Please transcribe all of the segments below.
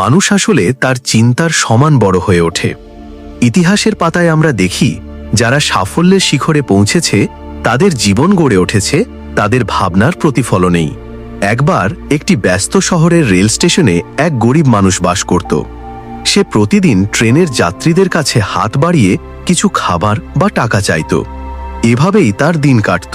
মানুষ আসলে তার চিন্তার সমান বড় হয়ে ওঠে। ইতিহাসের পাতায় আমরা দেখি, যারা সাফল্যের শিখরে পৌঁছেছে, তাদের জীবন গড়ে উঠেছে, তাদের ভাবনার প্রতিফলনেই। একবার একটি ব্যস্ত শহরের রেল স্টেশনে এক গরিব মানুষ বাস করত। সে প্রতিদিন ট্রেনের যাত্রীদের কাছে হাত বাড়িয়ে কিছু খাবার বা টাকা চাইত। এভাবেই তার দিন কাটত।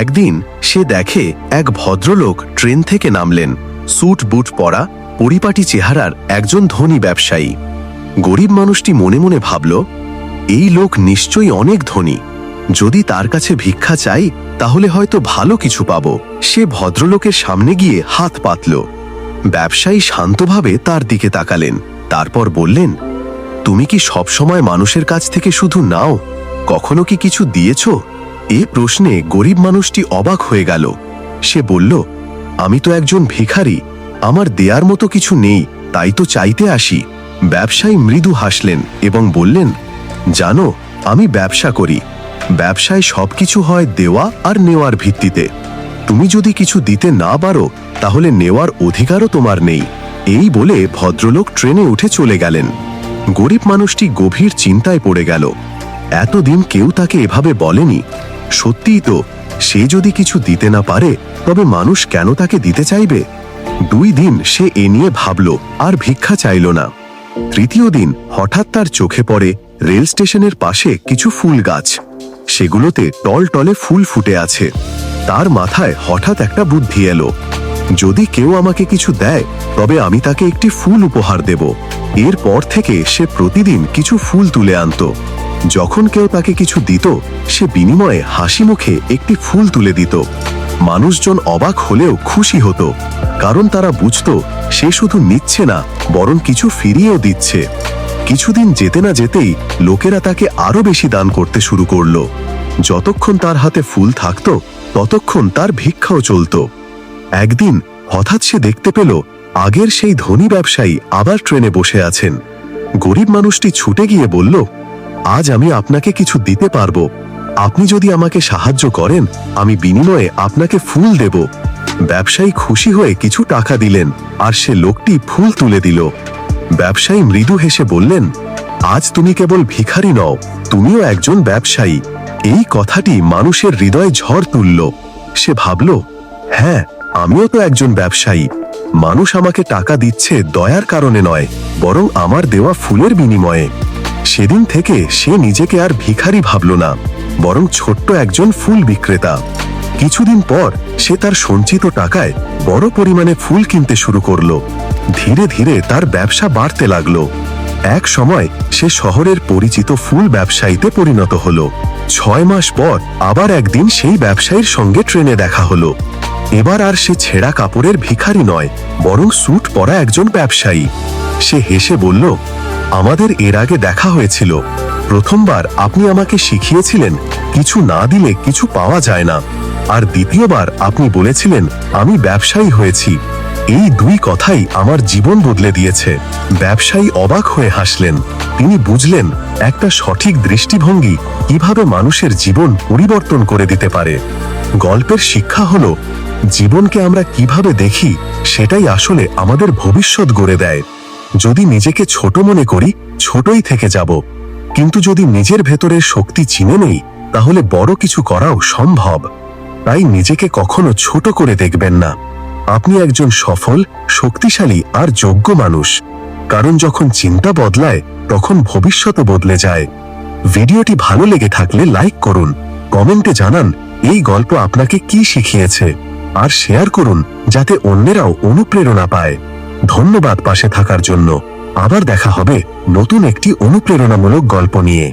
একদিন সে দেখে এক ভদ্রলোক ট্রেন থেকে নামলেন। স্যুট বুট পরা পরিপাটি চেহারার একজন ধনী ব্যবসায়ী। গরিব মানুষটি মনে মনে ভাবল, এই লোক নিশ্চয়ই অনেক ধনী। যদি তার কাছে ভিক্ষা চাই, তাহলে হয়তো ভালো কিছু পাব। সে ভদ্রলোকের সামনে গিয়ে হাত পাতল। ব্যবসায়ী শান্তভাবে তার দিকে তাকালেন। তারপর বললেন, তুমি কি সবসময় মানুষের কাছ থেকে শুধু নাও? কখনো কি কিছু দিয়েছ? এ প্রশ্নে গরিব মানুষটি অবাক হয়ে গেল। সে বলল, আমি তো একজন ভিখারি আমার দেয়ার মতো কিছু নেই, তাই তো চাইতে আসি। ব্যবসায়ী মৃদু হাসলেন এবং বললেন, জানো, আমি ব্যবসা করি। ব্যবসায় সবকিছু হয় দেওয়া আর নেওয়ার ভিত্তিতে। তুমি যদি কিছু দিতে না পারো, তাহলে নেওয়ার অধিকারও তোমার নেই। এই বলে ভদ্রলোক ট্রেনে উঠে চলে গেলেন। গরিব মানুষটি গভীর চিন্তায় পড়ে গেল। এতদিন কেউ তাকে এভাবে বলেনি। সত্যিই তো, সে যদি কিছু দিতে না পারে, তবে মানুষ কেন তাকে দিতে চাইবে? দুই দিন সে এ নিয়ে ভাবল আর ভিক্ষা চাইল না। তৃতীয় দিন হঠাৎ তার চোখে পড়ে রেল স্টেশনের পাশে কিছু ফুল গাছ। সেগুলোতে টলটলে ফুল ফুটে আছে। তার মাথায় হঠাৎ একটা বুদ্ধি এলো। যদি কেউ আমাকে কিছু দেয়, তবে আমি তাকে একটি ফুল উপহার দেব। এরপর থেকে সে প্রতিদিন কিছু ফুল তুলে আনত। যখন কেউ তাকে কিছু দিত, সে বিনিময়ে হাসি মুখে একটি ফুল তুলে দিত। মানুষজন অবাক হলেও খুশি হতো, কারণ তারা বুঝত সে শুধু নিচ্ছে না, বরং কিছু ফিরিয়েও দিচ্ছে। কিছুদিন যেতে না যেতেই লোকেরা তাকে আরও বেশি দান করতে শুরু করল। যতক্ষণ তার হাতে ফুল থাকত, ততক্ষণ তার ভিক্ষাও চলত। একদিন হঠাৎ সে দেখতে পেল, আগের সেই ধনী ব্যবসায়ী আবার ট্রেনে বসে আছেন। গরিব মানুষটি ছুটে গিয়ে বলল, আজ আমি আপনাকে কিছু দিতে পারব। আপনি যদি আমাকে সাহায্য করেন, আমি বিনিময়ে আপনাকে ফুল দেব। ব্যবসায়ী খুশি হয়ে কিছু টাকা দিলেন, আর সে লোকটি ফুল তুলে দিল। ব্যবসায়ী মৃদু হেসে বললেন, আজ তুমি কেবল ভিখারি নও, তুমিও একজন ব্যবসায়ী। এই কথাটি মানুষের হৃদয়ে ঝড় তুলল। সে ভাবল হ্যাঁ আমিও তো একজন ব্যবসায়ী। মানুষ আমাকে টাকা দিচ্ছে দয়ার কারণে নয়, বরং আমার দেওয়া ফুলের বিনিময়ে। সেদিন থেকে সে নিজেকে আর ভিখারি ভাবল না। বরং ছোট্ট একজন ফুল বিক্রেতা। কিছুদিন পর সে তার সঞ্চিত টাকায় বড় পরিমাণে ফুল কিনতে শুরু করল। ধীরে ধীরে তার ব্যবসা বাড়তে লাগল। এক সময় সে শহরের পরিচিত ফুল ব্যবসায়ীতে পরিণত হল। ছয় মাস পর আবার একদিন সেই ব্যবসায়ীর সঙ্গে ট্রেনে দেখা হলো। এবার আর সে ছেঁড়া কাপড়ের ভিখারি নয়, বরং স্যুট পরা একজন ব্যবসায়ী। সে হেসে বলল আমাদের এর আগে দেখা হয়েছিল। প্রথমবার আপনি আমাকে শিখিয়েছিলেন, কিছু না দিলে কিছু পাওয়া যায় না। আর দ্বিতীয়বার আপনি বলেছিলেন, আমি ব্যবসায়ী হয়েছি। এই দুই কথাই আমার জীবন বদলে দিয়েছে। ব্যবসায়ী অবাক হয়ে হাসলেন। তিনি বুঝলেন, একটা সঠিক দৃষ্টিভঙ্গি কীভাবে মানুষের জীবন পরিবর্তন করে দিতে পারে। গল্পের শিক্ষা হলো, জীবনকে আমরা কীভাবে দেখি, সেটাই আসলে আমাদের ভবিষ্যৎ গড়ে দেয়। যদি নিজেকে ছোট মনে করি, ছোটই থেকে যাব। কিন্তু যদি নিজের ভেতরের শক্তি চিনে নেই, তাহলে বড় কিছু করাও সম্ভব। তাই নিজেকে কখনো ছোট করে দেখবেন না। আপনি একজন সফল, শক্তিশালী আর যোগ্য মানুষ। কারণ যখন চিন্তা বদলায়, তখন ভবিষ্যৎ বদলে যায়। ভিডিওটি ভালো লেগে থাকলে লাইক করুন, কমেন্টে জানান এই গল্প আপনাকে কি শিখিয়েছে। আর শেয়ার করুন, যাতে অন্যেরাও অনুপ্রেরণা পায়। ধন্যবাদ পাশে থাকার জন্য আবার দেখা হবে নতুন একটি অনুপ্রেরণামূলক গল্প নিয়ে।